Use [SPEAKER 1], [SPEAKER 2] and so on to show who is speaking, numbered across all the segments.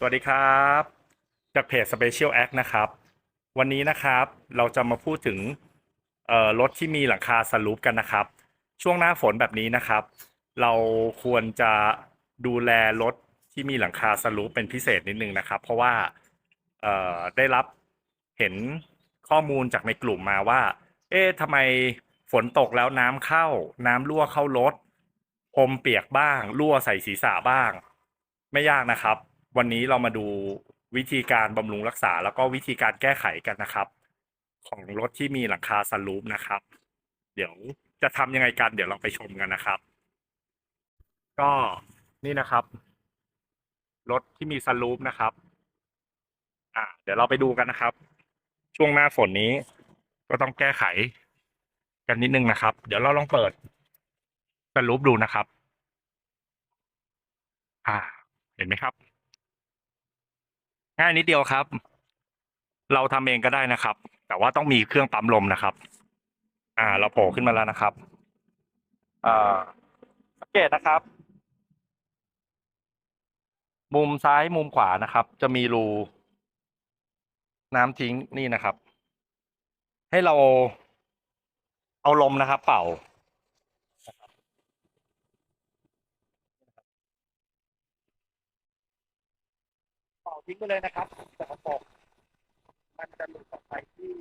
[SPEAKER 1] สวัสดีครับ จากเพจ Special Act นะครับ วันนี้นะครับเราจะมาพูดถึงรถที่มีหลังคาสลูปกันนะครับ ช่วงหน้าฝนแบบนี้นะครับ เราควรจะดูแลรถที่มีหลังคาสลูปเป็นพิเศษนิดนึงนะครับ เพราะว่าได้รับเห็นข้อมูลจากในกลุ่มมาว่า เอ๊ะทำไมฝนตกแล้วน้ำเข้า น้ำรั่วเข้ารถพรมเปียกบ้าง รั่วใส่ศีรษะบ้าง ไม่ยากนะครับ วันนี้เรามาดูวิธีการบำรุงรักษา แล้วก็วิธีการแก้ไขกันนะครับ ของรถที่มีหลังคาสลูปนะครับ เดี๋ยวจะทำยังไงกัน เดี๋ยวเราไปชมกันนะครับ ก็นี่นะครับ รถที่มีสลูปนะครับ อ่าเดี๋ยวเราไปดูกันนะครับ ช่วงหน้าฝนนี้ ก็ต้องแก้ไขกันนิดนึงนะครับ เดี๋ยวเราลองเปิดสลูปดูนะครับ อ่า เห็นไหมครับ ง่ายนิดเดียวครับ เราทำเองก็ได้นะครับ แต่ว่าต้องมีเครื่องปั๊มลมนะครับ อ่า เราโผล่ขึ้นมาแล้วนะครับอ่าสังเกตนะครับ มุมซ้ายมุมขวานะครับ จะมีรูน้ำทิ้งนี่นะครับ ให้เราเอาลมนะครับ เป่า เป่า ทิ้งไปเลยนะครับสกปรกมันจะหลุดออกไปที่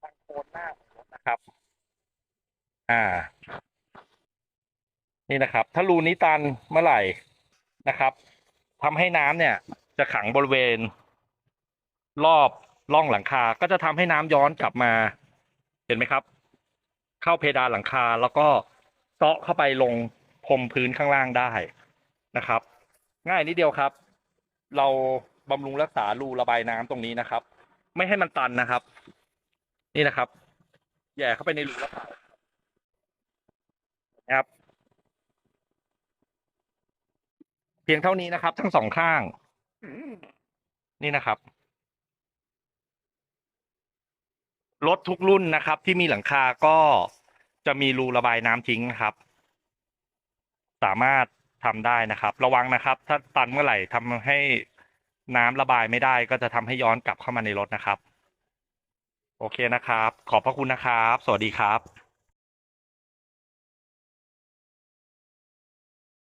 [SPEAKER 1] ทางโคนหน้าของรถนะครับ อ่า นี่นะครับ ถ้ารูนี้ตันเมื่อไหร่นะครับทำให้น้ำเนี่ย จะขังบริเวณ รอบร่องหลังคา ก็จะทำให้น้ำย้อนกลับมา เห็นไหมครับ เข้าเพดานหลังคาแล้วก็เซาะเข้าไปลงพรมพื้นข้างล่างได้นะครับ ง่ายนิดเดียวครับ เรา บำรุงรักษารูระบายน้ำตรงนี้นะครับ ไม่ให้มันตันนะครับ นี่นะครับ แย่เข้าไปในรูแล้วเป่านะครับ เพียงเท่านี้นะครับ ทั้งสองข้าง นี่นะครับรถทุกรุ่นนะครับ ที่มีหลังคาก็จะมีรูระบายน้ำทิ้งนะครับ สามารถทำได้นะครับ ระวังนะครับ ถ้าตันเมื่อไหร่ทำให้ น้ำระบายไม่ได้ก็จะทำให้ย้อนกลับเข้ามาในรถนะครับ โอเคนะครับ ขอบพระคุณนะครับ สวัสดีครับ